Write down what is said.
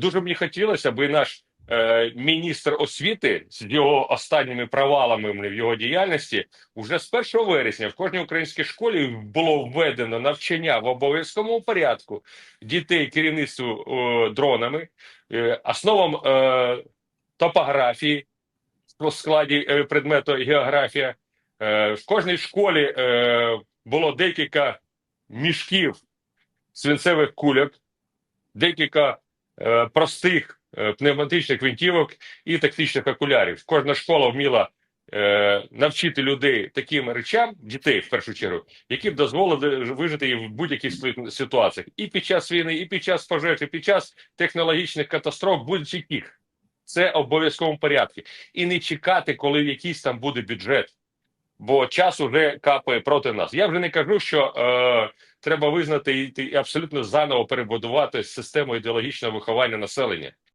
Дуже мені хотілося, аби наш е, міністр освіти з його останніми провалами в його діяльності уже з 1 вересня в кожній українській школі було введено навчання в обов'язковому порядку дітей керівництву е, дронами, е, основам е, топографії у складі е, предмету географія. Е, в кожній школі е, було декілька мішків свинцевих кульок, декілька простих е, пневматичних гвинтівок і тактичних окулярів. Кожна школа вміла е, навчити людей таким речам, дітей в першу чергу, які б дозволили вижити їм в будь-яких ситуа- ситуаціях і під час війни, і під час пожеж, і під час технологічних катастроф, будь-яких. Це обов'язковому порядку. І не чекати, коли якийсь там буде бюджет. Бо час уже капає проти нас. Я вже не кажу, що е, треба визнати і, і абсолютно заново перебудувати систему ідеологічного виховання населення.